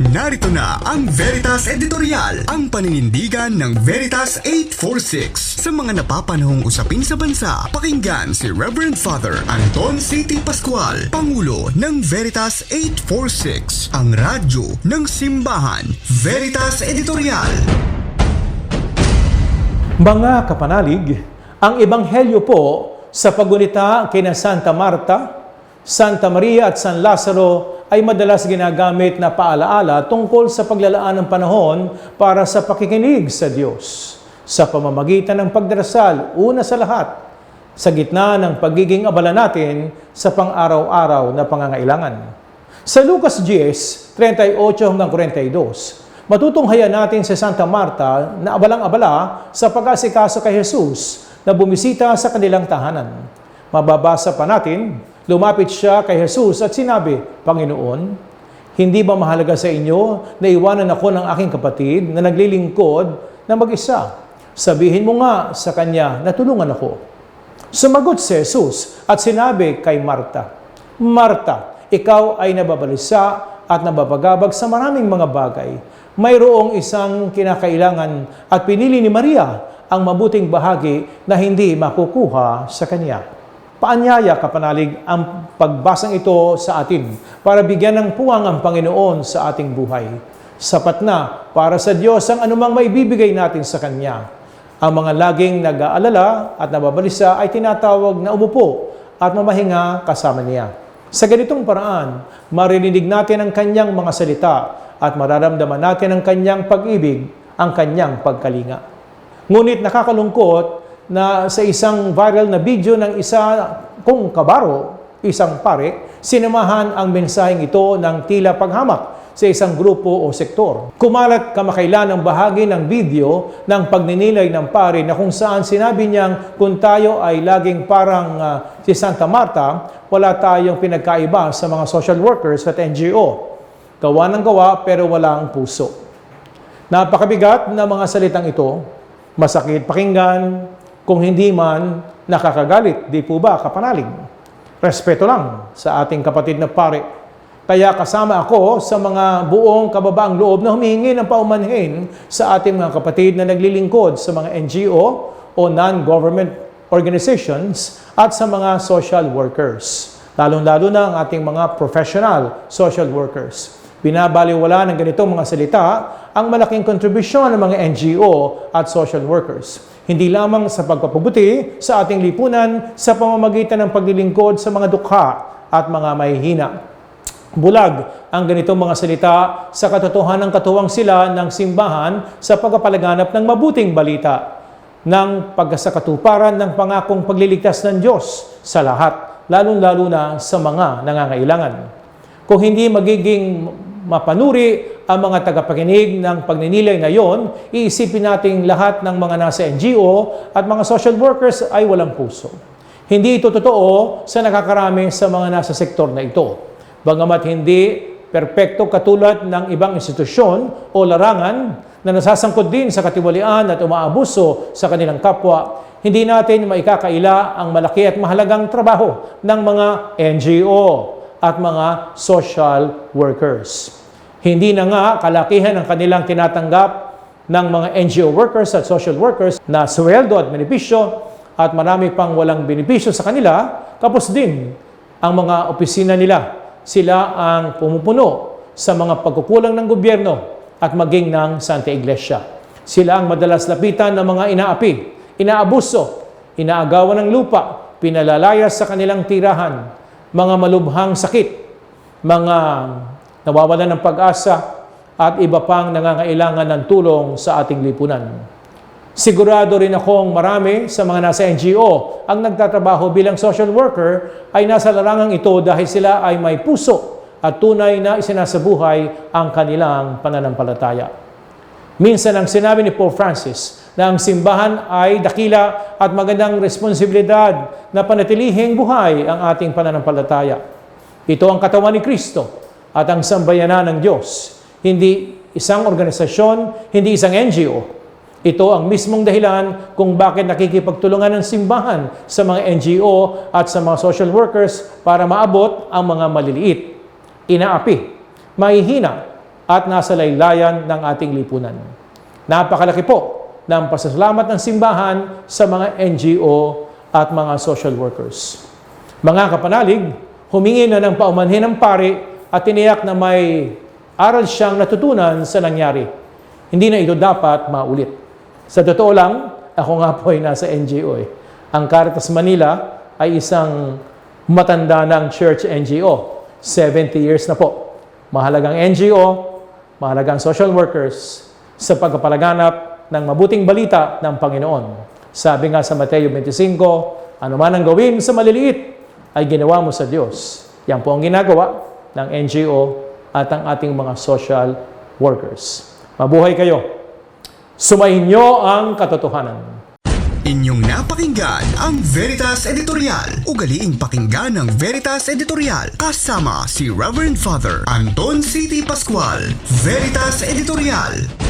Narito na ang Veritas Editorial, ang paninindigan ng Veritas 846. Sa mga napapanahong usapin sa bansa, pakinggan si Reverend Father Anton C.T. Pascual, Pangulo ng Veritas 846, ang radyo ng simbahan. Veritas Editorial. Mga kapanalig, ang ebanghelyo po sa pagunita kina Santa Marta, Santa Maria at San Lazaro ay madalas ginagamit na paalaala tungkol sa paglalaan ng panahon para sa pakikinig sa Diyos sa pamamagitan ng pagdarasal una sa lahat sa gitna ng pagiging abala natin sa pang-araw-araw na pangangailangan. Sa Lucas 10, 38 hanggang 42, matutunghayan natin si Santa Marta na abalang-abala sa pag-asikaso kay Jesus na bumisita sa kanilang tahanan. Mababasa pa natin Lumapit siya kay Jesus at sinabi, Panginoon, hindi ba mahalaga sa inyo na iwanan ako ng aking kapatid na naglilingkod na mag-isa? Sabihin mo nga sa kanya na tulungan ako. Sumagot si Jesus at sinabi kay Marta, Marta, ikaw ay nababalisa at nababagabag sa maraming mga bagay. Mayroong isang kinakailangan at pinili ni Maria ang mabuting bahagi na hindi makukuha sa kanya. Paanyaya, kapanalig, ang pagbasang ito sa atin para bigyan ng puwang ang Panginoon sa ating buhay. Sapat na para sa Diyos ang anumang maibibigay natin sa Kanya. Ang mga laging nag-aalala at nababalisa ay tinatawag na umupo at mamahinga kasama niya. Sa ganitong paraan, maririnig natin ang Kanyang mga salita at mararamdaman natin ang Kanyang pag-ibig, ang Kanyang pagkalinga. Ngunit nakakalungkot na sa isang viral na video ng isa kong kabaro, isang pare, sinamahan ang mensaheng ito ng tila paghamak sa isang grupo o sektor. Kumalat kamakailan ang bahagi ng video ng pagninilay ng pare na kung saan sinabi niyang kung tayo ay laging parang uh, si Santa Marta, wala tayong pinagkaiba sa mga social workers at NGO. Gawa ng gawa pero wala ang puso. Napakabigat na mga salitang ito, masakit pakinggan, kung hindi man nakakagalit, di po ba kapanalig? Respeto lang sa ating kapatid na pare. Kaya kasama ako sa mga buong kababaang loob na humihingi ng paumanhin sa ating mga kapatid na naglilingkod sa mga NGO o non-government organizations at sa mga social workers. Lalong-lalo na ang ating mga professional social workers. Binabaliwala ng ganitong mga salita ang malaking kontribusyon ng mga NGO at social workers hindi lamang sa pagpapabuti sa ating lipunan sa pamamagitan ng paglilingkod sa mga dukha at mga mahihina. Bulag ang ganitong mga salita sa katotohanan ng katuwang sila ng simbahan sa pagpapalaganap ng mabuting balita ng pagkasakatuparan ng pangakong pagliligtas ng Diyos sa lahat, lalong-lalo na sa mga nangangailangan. Kung hindi magiging mapanuri ang mga tagapakinig ng pagninilay na yon, iisipin nating lahat ng mga nasa NGO at mga social workers ay walang puso. Hindi ito totoo sa nakakarami sa mga nasa sektor na ito. Bagamat hindi perpekto katulad ng ibang institusyon o larangan na nasasangkot din sa katiwalian at umaabuso sa kanilang kapwa, hindi natin maikakaila ang malaki at mahalagang trabaho ng mga NGO at mga social workers. Hindi na nga kalakihan ang kanilang tinatanggap ng mga NGO workers at social workers na sweldo at benepisyo at marami pang walang benepisyo sa kanila, kapos din ang mga opisina nila. Sila ang pumupuno sa mga pagkukulang ng gobyerno at maging ng Santa Iglesia. Sila ang madalas lapitan ng mga inaapi, inaabuso, inaagawan ng lupa, pinalalayas sa kanilang tirahan, mga malubhang sakit, mga nawawalan ng pag-asa, at iba pang nangangailangan ng tulong sa ating lipunan. Sigurado rin akong marami sa mga nasa NGO ang nagtatrabaho bilang social worker ay nasa larangang ito dahil sila ay may puso at tunay na isinasabuhay ang kanilang pananampalataya. Minsan ang sinabi ni Pope Francis na ang simbahan ay dakila at magandang responsibilidad na panatilihing buhay ang ating pananampalataya. Ito ang katawan ni Kristo at ang sambayanan ng Diyos. Hindi isang organisasyon, hindi isang NGO. Ito ang mismong dahilan kung bakit nakikipagtulungan ng simbahan sa mga NGO at sa mga social workers para maabot ang mga maliliit, inaapi, mahihina, at nasa laylayan ng ating lipunan. Napakalaki po ng pasasalamat ng simbahan sa mga NGO at mga social workers. Mga kapanalig, humingi na ng paumanhin ng pare at tiniyak na may aral siyang natutunan sa nangyari. Hindi na ito dapat maulit. Sa totoo lang, ako nga po ay nasa NGO eh. Ang Caritas Manila ay isang matanda ng church NGO. 70 years na po. Mahalagang NGO, mahalagang social workers sa pagpapalaganap ng mabuting balita ng Panginoon. Sabi nga sa Mateo 25, ano man ang gawin sa maliliit ay ginawa mo sa Diyos. Yan po ang ginagawa ng NGO at ang ating mga social workers. Mabuhay kayo. Sumayin niyo ang katotohanan. Inyong napakinggan ang Veritas Editorial. Ugaliing pakinggan ng Veritas Editorial kasama si Reverend Father Anton C.T. Pascual. Veritas Editorial.